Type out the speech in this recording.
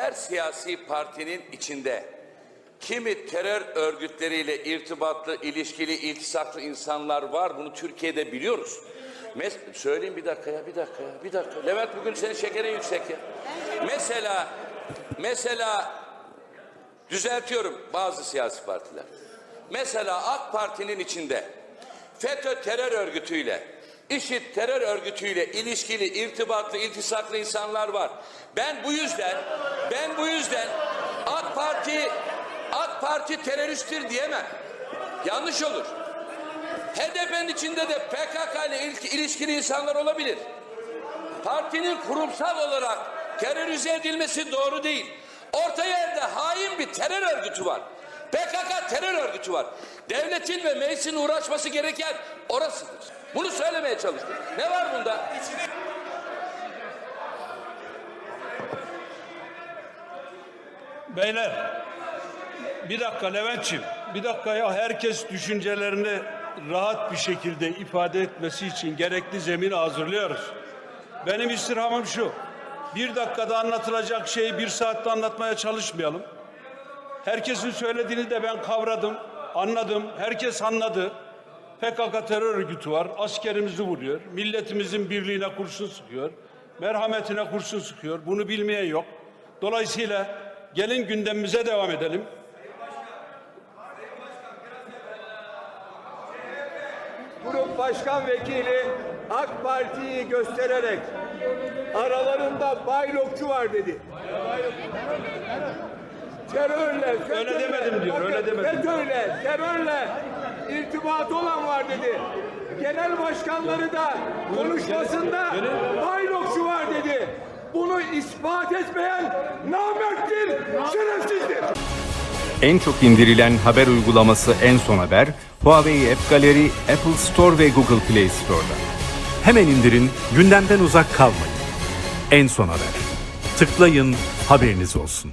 her siyasi partinin içinde kimi terör örgütleriyle irtibatlı, ilişkili, iltisaklı insanlar var. Bunu Türkiye'de biliyoruz. Mes söyleyeyim bir dakika ya, bir dakika ya, bir dakika. Levent bugün senin şekerin yüksek ya. Mesela, mesela düzeltiyorum bazı siyasi partiler. Mesela AK Parti'nin içinde FETÖ terör örgütüyle, IŞİD terör örgütüyle ilişkili, irtibatlı, iltisaklı insanlar var. Ben bu yüzden, ben bu yüzden AK Parti, AK Parti teröristtir diyemem. Yanlış olur. HDP'nin içinde de PKK ile il- ilişkili insanlar olabilir. Partinin kurumsal olarak terörize edilmesi doğru değil. Orta yerde hain bir terör örgütü var. PKK terör örgütü var. Devletin ve meclisin uğraşması gereken orasıdır. Bunu söylemeye çalıştım. Ne var bunda? Beyler, bir dakika Levent'ciğim, bir dakika ya herkes düşüncelerini rahat bir şekilde ifade etmesi için gerekli zemini hazırlıyoruz. Benim istirhamım şu, bir dakikada anlatılacak şeyi bir saatte anlatmaya çalışmayalım. Herkesin söylediğini de ben kavradım, anladım, herkes anladı. PKK terör örgütü var, askerimizi vuruyor, milletimizin birliğine kurşun sıkıyor, merhametine kurşun sıkıyor. Bunu bilmeyen yok. Dolayısıyla gelin gündemimize devam edelim. Grup Başkan Vekili AK Parti'yi göstererek aralarında baylokçu var dedi. Terörle, FETÖ'yle, demedim diyor, öyle demedim. FETÖ'yle, terörle irtibatı olan var dedi. Genel başkanları da konuşmasında baylokçu var dedi. Bunu ispat etmeyen namerttir, şerefsizdir. En çok indirilen haber uygulaması En Son Haber, Huawei App Gallery, Apple Store ve Google Play Store'da. Hemen indirin, gündemden uzak kalmayın. En Son Haber. Tıklayın, haberiniz olsun.